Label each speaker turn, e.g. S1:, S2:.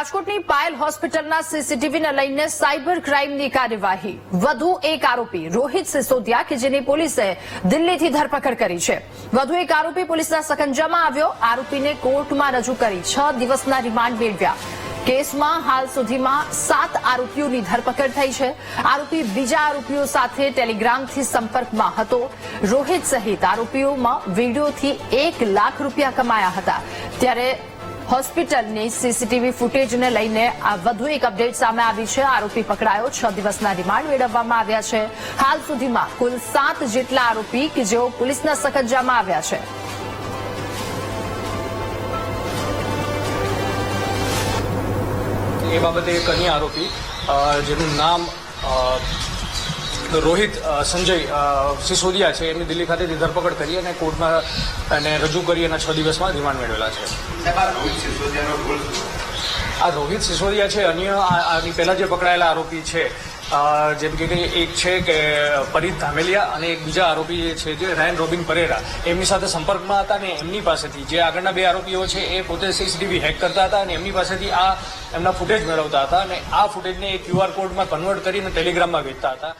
S1: રાજકોટની પાયલ હોસ્પિટલના સીસીટીવીને લઈને સાયબર ક્રાઇમની કાર્યવાહી. વધુ એક આરોપી રોહિત સિસોદિયા કે જેની પોલીસે દિલ્હીથી ધરપકડ કરી છે. વધુ એક આરોપી પોલીસના સકંજામાં આવ્યો. આરોપીને કોર્ટમાં રજૂ કરી છ દિવસના રિમાન્ડ મેળવ્યા. કેસમાં હાલ સુધીમાં સાત આરોપીઓની ધરપકડ થઈ છે. આરોપી બીજા આરોપીઓ સાથે ટેલિગ્રામથી સંપર્કમાં હતો. રોહિત સહિત આરોપીઓમાં વિડીયોથી એક લાખ રૂપિયા કમાયા હતા. ત્યારે હોસ્પિટલની સીસીટીવી ફૂટેજને લઈને આ વધુ એક અપડેટ સામે આવી છે. આરોપી પકડાયો. છ દિવસના રિમાન્ડ મેળવવામાં આવ્યા છે. હાલ સુધીમાં કુલ સાત જેટલા આરોપી કે જેઓ પોલીસના સકંજામાં આવ્યા છે.
S2: એ બાબતે એક આરોપી જેનું નામ રોહિત સંજય સિસોદિયા છે એમની દિલ્હી ખાતેથી ધરપકડ કરી અને કોર્ટમાં એને રજૂ કરી અને છ દિવસમાં રિમાન્ડ મેળવેલા છે.
S3: આ રોહિત
S2: સિસોદિયા છે અન્ય આની પહેલા જે પકડાયેલા આરોપી છે જેમ કે એક છે કે પરીત ધામેલિયા અને એક બીજા આરોપી છે જે રેન રોબિન પરેરા. એમની સાથે સંપર્કમાં હતા અને એમની પાસેથી જે આગળના બે આરોપીઓ છે એ પોતે સીસીટીવી હેક કરતા હતા અને એમની પાસેથી આ એમના ફૂટેજ મેળવતા હતા અને આ ફૂટેજને ક્યુઆર કોડમાં કન્વર્ટ કરીને ટેલિગ્રામમાં વેચતા હતા.